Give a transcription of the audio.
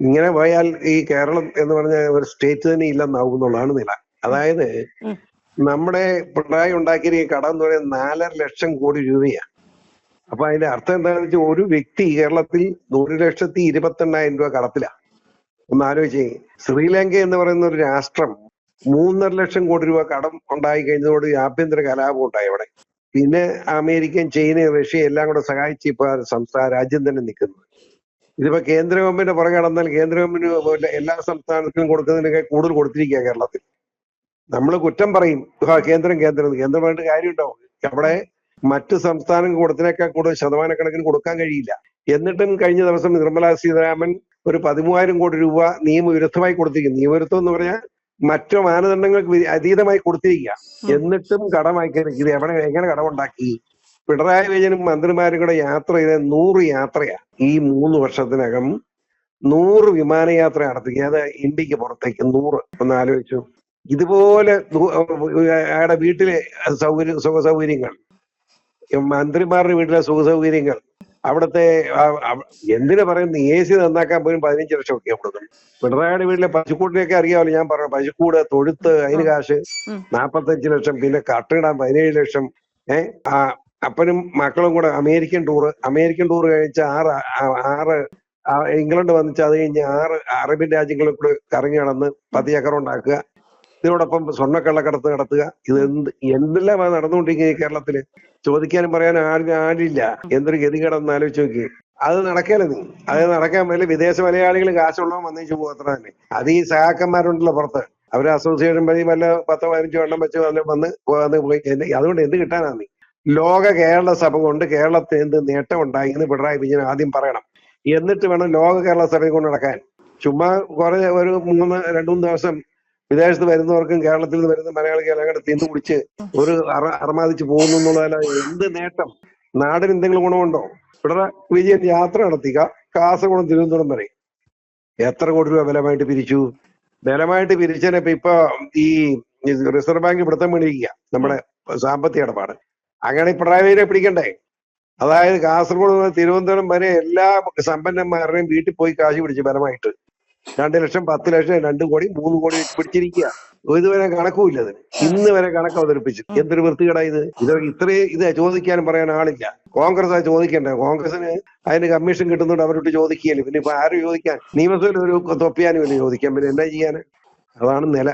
ഇങ്ങനെ പോയാൽ ഈ കേരളം എന്ന് പറഞ്ഞ ഒരു സ്റ്റേറ്റ് തന്നെ ഇല്ലെന്നാവും എന്നുള്ളതാണ് നില. അതായത്. നമ്മുടെ പിണറായി ഉണ്ടാക്കിയ കടം എന്ന് പറയുന്നത് നാലര ലക്ഷം കോടി രൂപയാണ്. അപ്പൊ അതിന്റെ അർത്ഥം എന്താണെന്ന് വെച്ചാൽ ഒരു വ്യക്തി കേരളത്തിൽ ഒരു ലക്ഷത്തി ഇരുപത്തെണ്ണായിരം രൂപ കടത്തിലാണ് ഒന്ന് ആലോചിച്ച് ശ്രീലങ്ക എന്ന് പറയുന്ന ഒരു രാഷ്ട്രം മൂന്നര ലക്ഷം കോടി രൂപ കടം ഉണ്ടായി കഴിഞ്ഞതോട് ആഭ്യന്തര കലാപം ഉണ്ടായി അവിടെ. പിന്നെ അമേരിക്കൻ ചൈന റഷ്യ എല്ലാം കൂടെ സഹായിച്ച് ഇപ്പൊ സംസ്ഥാന രാജ്യം തന്നെ നിൽക്കുന്നു. ഇതിപ്പോ കേന്ദ്ര ഗവൺമെന്റ് പുറകെ നടന്നാൽ കേന്ദ്ര ഗവൺമെന്റ് എല്ലാ സംസ്ഥാനത്തിനും കൊടുക്കുന്നതിനൊക്കെ കൂടുതൽ കൊടുത്തിരിക്കുക കേരളത്തിൽ. നമ്മൾ കുറ്റം പറയും. കേന്ദ്രം കേന്ദ്രം. കേന്ദ്രമായിട്ട് കാര്യമുണ്ടോ? അവിടെ മറ്റു സംസ്ഥാനം കൊടുത്തിനേക്കാൾ കൂടുതൽ ശതമാനക്കണക്കിന് കൊടുക്കാൻ കഴിയില്ല. എന്നിട്ടും കഴിഞ്ഞ ദിവസം നിർമ്മലാ സീതാരാമൻ ഒരു പതിമൂവായിരം കോടി രൂപ നിയമവിരുദ്ധമായി കൊടുത്തിരിക്കുന്നു. നിയമവിരുദ്ധം എന്ന് പറഞ്ഞാൽ മറ്റു മാനദണ്ഡങ്ങൾക്ക് അതീതമായി കൊടുത്തിരിക്കുക എന്നിട്ടും കടമായി ഇത് എവിടെ എങ്ങനെ കടമുണ്ടാക്കി? പിണറായി വിജയനും മന്ത്രിമാരും കൂടെ യാത്ര ചെയ്ത നൂറ് യാത്രയാ ഈ മൂന്ന് വർഷത്തിനകം. നൂറ് വിമാനയാത്ര നടത്തി. അത് ഇന്ത്യയ്ക്ക് പുറത്തേക്ക് നൂറ്. ഒന്ന് ആലോചിച്ചു. ഇതുപോലെ അയാളുടെ വീട്ടിലെ സൗകര്യ സുഖ സൗകര്യങ്ങൾ മന്ത്രിമാരുടെ വീട്ടിലെ സുഖ സൗകര്യങ്ങൾ അവിടുത്തെ എന്തിനു പറയുന്നു എ സി നന്നാക്കാൻ പോലും പതിനഞ്ച് ലക്ഷം ഒക്കെ കൊടുക്കും. പിണറായിയുടെ വീട്ടിലെ പശുക്കൂട്ടിനൊക്കെ അറിയാമല്ലോ ഞാൻ പറഞ്ഞു. പശുക്കൂട് തൊഴുത്ത് അതിന് കാശ് നാപ്പത്തഞ്ച് ലക്ഷം. പിന്നെ കട്ടിടാൻ പതിനേഴ് ലക്ഷം. ഏഹ് ആ അപ്പനും മക്കളും കൂടെ അമേരിക്കൻ ടൂർ അമേരിക്കൻ ടൂർ കഴിച്ച ആറ് ആറ് ഇംഗ്ലണ്ട് വന്നിച്ച് അത് കഴിഞ്ഞ് ആറ് അറേബ്യൻ രാജ്യങ്ങളിൽ കൂടെ കറങ്ങി നടന്ന് പത്ത് ചക്രം ഉണ്ടാക്കുക. ഇതിനോടൊപ്പം സ്വർണക്കള്ളക്കടത്ത് നടത്തുക. ഇത് എന്ത് എന്തെല്ലാമാണ് നടന്നുകൊണ്ടിരിക്കുന്നത് കേരളത്തിൽ? ചോദിക്കാനും പറയാനും ആരും ആരില്ല. എന്തൊരു ഗതികേടെന്ന് ആലോചിച്ച് നോക്കി. അത് നടക്കല നീ? അത് നടക്കാൻ വേണ്ടി വിദേശ മലയാളികൾ കാശുള്ളവൻ വന്നേച്ചു പോകത്ര തന്നെ. അത് ഈ സഹാക്കന്മാരുണ്ടല്ലോ പുറത്ത്. അവർ അസോസിയേഷൻ വഴി വല്ല പത്തോ പതിനഞ്ചോ എണ്ണം വെച്ച് വന്ന് വന്ന് പോയി. അതുകൊണ്ട് എന്ത് കിട്ടാനാ നീ? ലോക കേരള സഭ കൊണ്ട് കേരളത്തിന് എന്ത് നേട്ടം ഉണ്ടായി എന്ന് പിണറായി വിജയൻ ആദ്യം പറയണം. എന്നിട്ട് വേണം ലോക കേരള സഭയെ കൊണ്ട് നടക്കാൻ. ചുമ്മാ കുറെ ഒരു മൂന്ന് രണ്ടു മൂന്ന് ദിവസം വിദേശത്ത് വരുന്നവർക്കും കേരളത്തിൽ നിന്ന് വരുന്ന മലയാളികൾ അങ്ങനെ തിന്നു കുടിച്ച് ഒരു അറ അറമാതിച്ച് പോകുന്നു എന്നുള്ളതല്ല എന്ത് നേട്ടം? നാടിന് എന്തെങ്കിലും ഗുണമുണ്ടോ? പിണറായി വിജയൻ യാത്ര നടത്തിക്ക. കാസർഗോഡ് തിരുവനന്തപുരം വരെ. എത്ര കോടി രൂപ ബലമായിട്ട് പിരിച്ചു? ബലമായിട്ട് പിരിച്ചതിനെ ഇപ്പൊ ഈ റിസർവ് ബാങ്ക് പിടുത്തം വേണ്ടിയിരിക്കുക നമ്മുടെ സാമ്പത്തിക ഇടപാട്. അങ്ങനെ പിണറായി വിജയനെ പിടിക്കണ്ടേ? അതായത് കാസർഗോഡ് മുതൽ തിരുവനന്തപുരം വരെ എല്ലാ സമ്പന്നന്മാരുടെയും വീട്ടിൽ പോയി കാശ് പിടിച്ചു പരമായിട്ട്. രണ്ട് ലക്ഷം പത്ത് ലക്ഷം രണ്ട് കോടി മൂന്ന് കോടി പിടിച്ചിരിക്കുക. ഇതുവരെ കണക്കുമില്ല ഇതിന് ഇന്ന് വരെ കണക്ക് അവതരിപ്പിച്ചു. എന്തൊരു വൃത്തികേടാ ഇത്? ഇത് ഇത്രയും ഇത് ചോദിക്കാനും പറയാൻ ആളില്ല. കോൺഗ്രസ് ആ ചോദിക്കണ്ടേ? കോൺഗ്രസിന് അതിന് കമ്മീഷൻ കിട്ടുന്നുണ്ട് അവരോട് ചോദിക്കുകയല്ലേ? പിന്നെ ഇപ്പൊ ആരും ചോദിക്കാൻ? നിയമസഭയിൽ ഒരു തൊപ്പിയാനും ഇല്ല ചോദിക്കാൻ. പിന്നെ എന്താ ചെയ്യാൻ? അതാണ് നില.